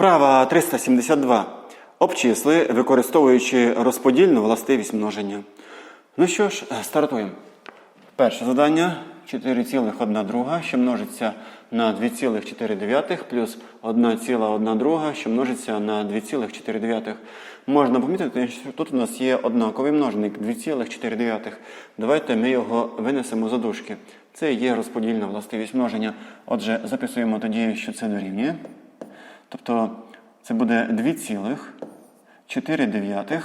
Вправа 372. Обчисли, використовуючи розподільну властивість множення. Ну що ж, стартуємо. Перше завдання 4,1 друга, що множиться на 2,4 плюс 1,1 друга, що множиться на 2,4. Можна помітити, що тут у нас є однаковий множник 2,4. Давайте ми його винесемо за дужки. Це є розподільна властивість множення. Отже, записуємо тоді, що це дорівнює. Тобто це буде 2,4,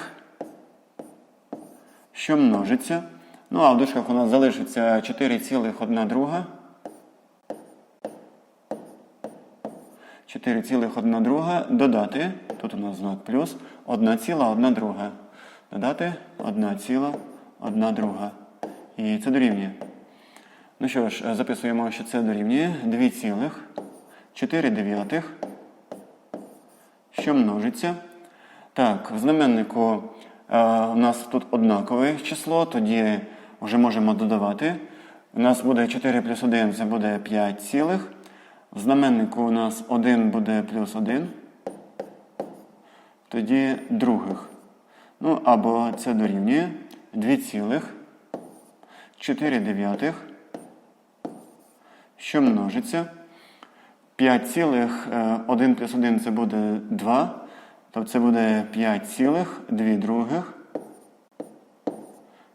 що множиться. Ну, а в дужках у нас залишиться 4,1 друга. 4,1 друга додати, тут у нас знак плюс, 1,1 друга. Додати 1,1 друга. І це дорівнює. Ну що ж, записуємо, що це дорівнює 2,4, що множиться. Так, в знаменнику е, у нас тут однакове число, тоді вже можемо додавати. У нас буде 4 плюс 1, це буде 5 цілих. В знаменнику у нас 1 буде плюс 1. Тоді других. Ну, або це дорівнює 2 цілих 4 дев'ятих, що множиться. 5 цілих 1 плюс 1 це буде 2. Тобто це буде 5 цілих 2 других.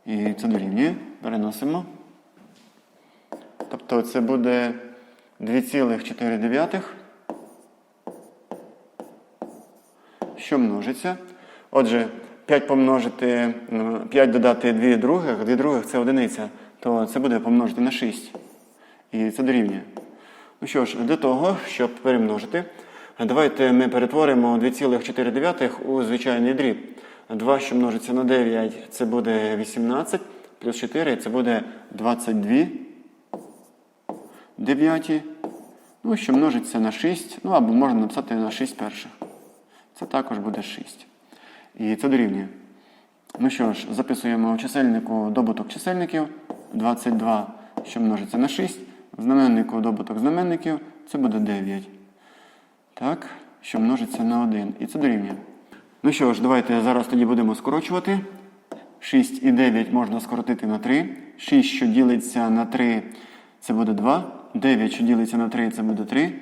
І це дорівнює. Переносимо. Тобто це буде 2,4, що множиться. Отже, 5 помножити, 5 додати 2 других, 2 других це одиниця, то це буде помножити на 6. І це дорівнює. Ну що ж, для того, щоб перемножити, давайте ми перетворимо 2,4 у звичайний дріб. 2, що множиться на 9, це буде 18, плюс 4 це буде 22 дев'яті. Ну, що множиться на 6, ну або можна написати на 6 перших. Це також буде 6. І це дорівнює. Ну що ж, записуємо в чисельнику добуток чисельників 22, що множиться на 6. Знаменнику добуток знаменників це буде 9. Так, що множиться на 1. І це дорівнює. Ну що ж, давайте зараз тоді будемо скорочувати. 6 і 9 можна скоротити на 3. 6, що ділиться на 3, це буде 2. 9, що ділиться на 3, це буде 3.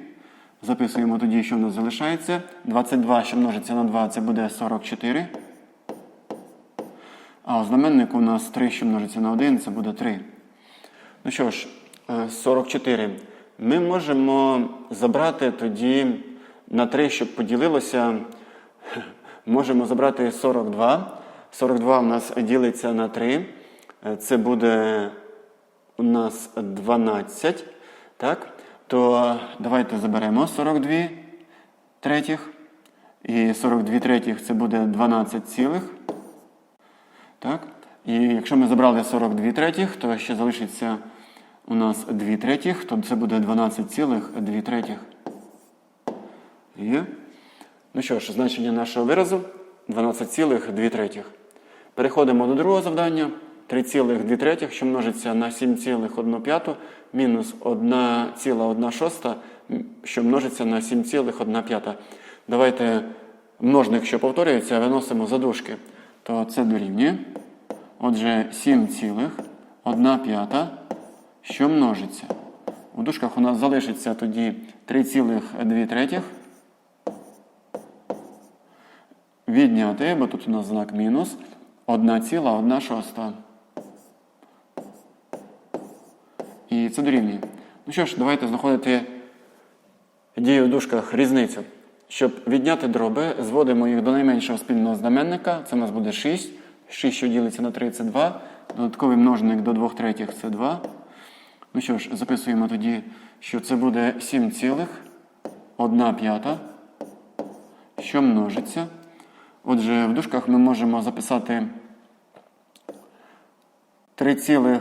Записуємо тоді, що в нас залишається. 22, що множиться на 2, це буде 44. А у знаменнику у нас 3, що множиться на 1, це буде 3. Ну що ж, 44. Ми можемо забрати тоді на 3, щоб поділилося. Можемо забрати 42. 42 у нас ділиться на 3. Е, Це буде у нас 12. Так? То давайте заберемо 42 третіх. І 42 третіх це буде 12 цілих. Так? І якщо ми забрали 42 третіх, то ще залишиться у нас 2 третіх, то це буде 12 цілих 2 третіх. Є. Ну що ж, значення нашого виразу 12,2 третіх. Переходимо до другого завдання. 3,2 третіх, що множиться на 7,1 п'яту, мінус 1,1 шоста, що множиться на 7,1 п'ята. Давайте множник, що повторюється, виносимо за дужки. То це дорівнює. Отже, 7,1 п'ята, що множиться. У дужках у нас залишиться тоді 3,2 третіх. Відняти, бо тут у нас знак мінус, 1,1 шоста. І це дорівнює. Ну що ж, давайте знаходити дію в дужках різницю. Щоб відняти дроби, зводимо їх до найменшого спільного знаменника. Це у нас буде 6. 6, що ділиться на 3, це 2. Додатковий множник до 2 третіх це 2. Ну що ж, записуємо тоді, що це буде 7,1 п'ята, що множиться. Отже, в дужках ми можемо записати 3,2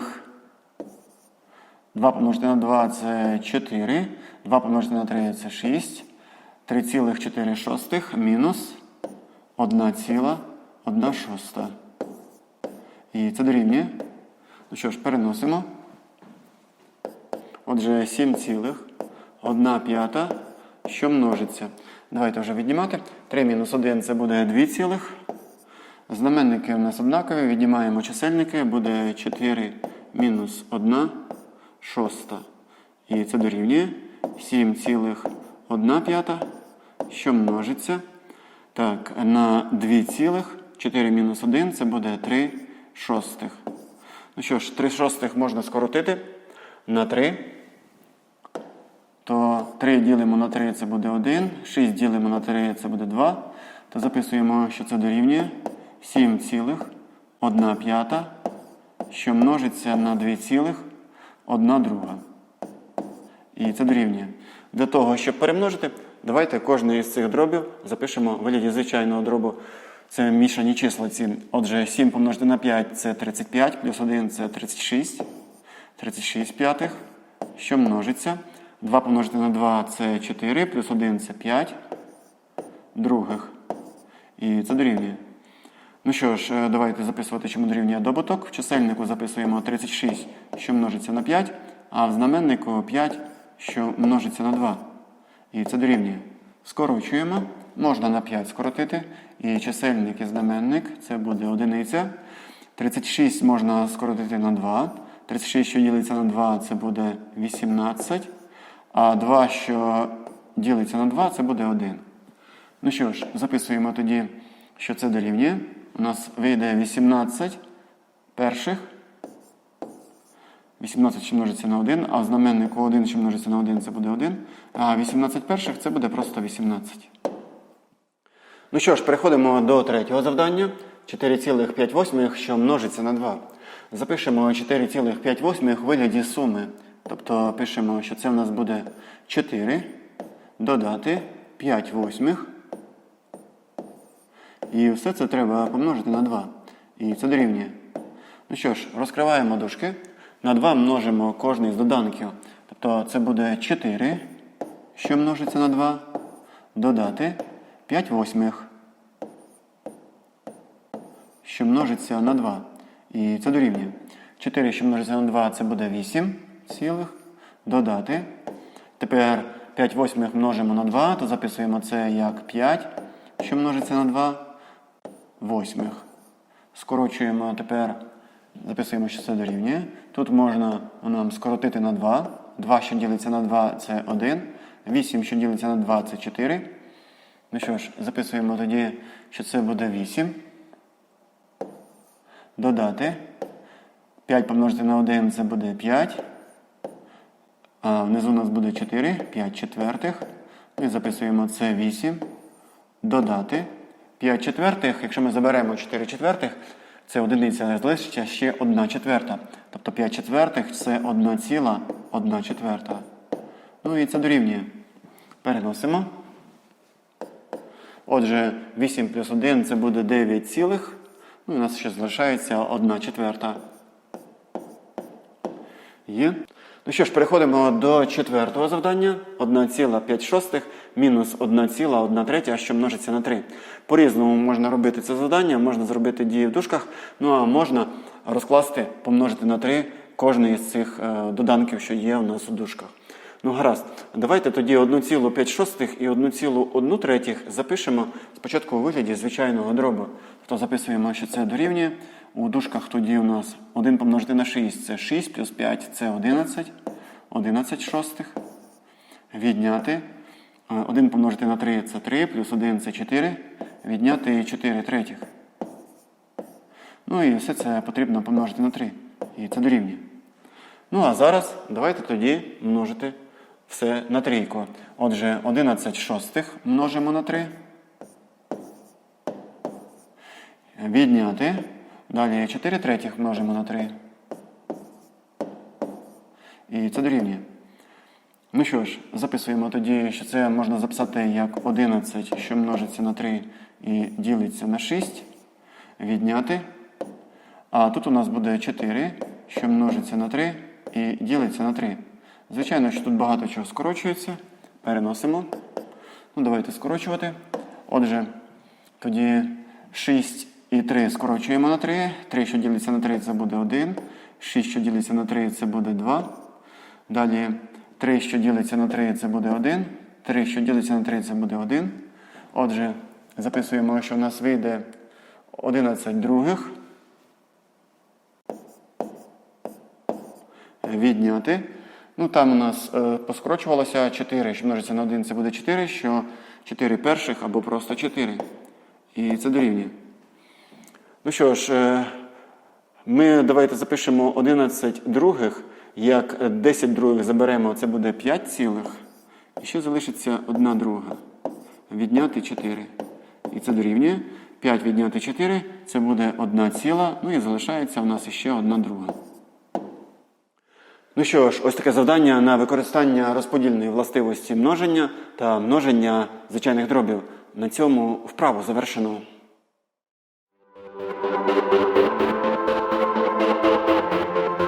помножити на 2 це 4, 2 помножити на 3 це 6, 3,4 шостих мінус 1,1 шоста. І це дорівнює. Ну що ж, переносимо. Отже, 7,1 п'ята, що множиться. Давайте вже віднімати. 3 мінус 1 це буде 2 цілих. Знаменники у нас однакові. Віднімаємо чисельники, буде 4 мінус 1 шоста. І це дорівнює 7,1 п'ята, що множиться. Так, на 2 цілих 4 мінус 1 це буде 3 шостих. Ну що ж, 3 шостих можна скоротити на 3. То 3 ділимо на 3 це буде 1, 6 ділимо на 3 це буде 2. То записуємо, що це дорівнює 7,1 п'ята, що множиться на 2,1 друга. І це дорівнює. Для того, щоб перемножити, давайте кожний із цих дробів запишемо в вигляді звичайного дробу. Це мішані числа ці. Отже, 7 помножити на 5 це 35, плюс 1 це 36. 36 п'ятих, що множиться. 2 помножити на 2 це 4, плюс 1 це 5 других. І це дорівнює. Ну що ж, е, давайте записувати, чому дорівнює добуток. В чисельнику записуємо 36, що множиться на 5, а в знаменнику 5, що множиться на 2. І це дорівнює. Скорочуємо. Можна на 5 скоротити. І чисельник і знаменник це буде одиниця. 36 можна скоротити на 2. 36, що ділиться на 2, це буде 18. А 2, що ділиться на 2, це буде 1. Ну що ж, записуємо тоді, що це дорівнює. У нас вийде 18 перших. 18, що множиться на 1, а знаменнику 1, що множиться на 1, це буде 1. А 18 перших це буде просто 18. Ну що ж, переходимо до третього завдання. 4,5, що множиться на 2. Запишемо 4,5 в вигляді суми. Тобто пишемо, що це в нас буде 4 додати 5 восьмих. І все це треба помножити на 2. І це дорівнює. Ну що ж, розкриваємо дужки. На 2 множимо кожний з доданків. Тобто це буде 4, що множиться на 2, додати 5 восьмих, що множиться на 2. І це дорівнює. 4, що множиться на 2, це буде 8 цілих. Додати. Тепер 5 восьмих множимо на 2, то записуємо це як 5, що множиться на 2 восьмих. Скорочуємо тепер, записуємо, що це дорівнює. Тут можна нам скоротити на 2. 2, що ділиться на 2, це 1. 8, що ділиться на 2, це 4. Ну що ж, записуємо тоді, що це буде 8. Додати. 5 помножити на 1 це буде 5. Внизу у нас буде 4, 5 четвертих. Ми записуємо це 8. Додати. 5 четвертих, якщо ми заберемо 4 четвертих, це одиниця залишиться ще 1 четверта. Тобто 5 четвертих це 1 ціла 1 четверта. Ну і це дорівнює. Переносимо. Отже, 8 плюс 1 це буде 9 цілих. Ну і у нас ще залишається 1 четверта. Є. Ну що ж, переходимо до четвертого завдання. 1,5 мінус 1,1 третя, що множиться на 3. По-різному можна робити це завдання, можна зробити дії в дужках, ну а можна розкласти, помножити на 3 кожний із цих е, доданків, що є у нас у дужках. Ну, гаразд, давайте тоді 1,5 і 1,1 третіх запишемо спочатку у вигляді звичайного дробу. Тобто записуємо, що це дорівнює. У дужках тоді у нас 1 помножити на 6 це 6, плюс 5 це 11. 11 шостих. Відняти. 1 помножити на 3 це 3, плюс 1 це 4. Відняти 4 третіх. Ну і все це потрібно помножити на 3. І це дорівнює. Ну а зараз давайте тоді множити все на трійку. Отже, 11 шостих множимо на 3. Відняти. Далі 4 третіх множимо на 3. І це дорівнює. Ну що ж, записуємо тоді, що це можна записати як 11, що множиться на 3 і ділиться на 6. Відняти. А тут у нас буде 4, що множиться на 3 і ділиться на 3. Звичайно, що тут багато чого скорочується. Переносимо. Ну, Давайте скорочувати. Отже, тоді 6 і 3 скорочуємо на 3. 3, що ділиться на 3, це буде 1. 6, що ділиться на 3, це буде 2. Далі 3, що ділиться на 3, це буде 1. 3, що ділиться на 3, це буде 1. Отже, записуємо, що в нас вийде 11 других. Відняти. Ну, там у нас е, поскорочувалося 4, що множиться на 1, це буде 4, що 4 перших або просто 4. І це дорівнює. Ну що ж, е, ми давайте запишемо 11 других. Як 10 других заберемо, це буде 5 цілих. І ще залишиться 1 друга. Відняти 4. І це дорівнює. 5 відняти 4 це буде 1 ціла. Ну і залишається у нас ще 1 друга. Ну що ж, ось таке завдання на використання розподільної властивості множення та множення звичайних дробів. На цьому вправу завершено. Thank you.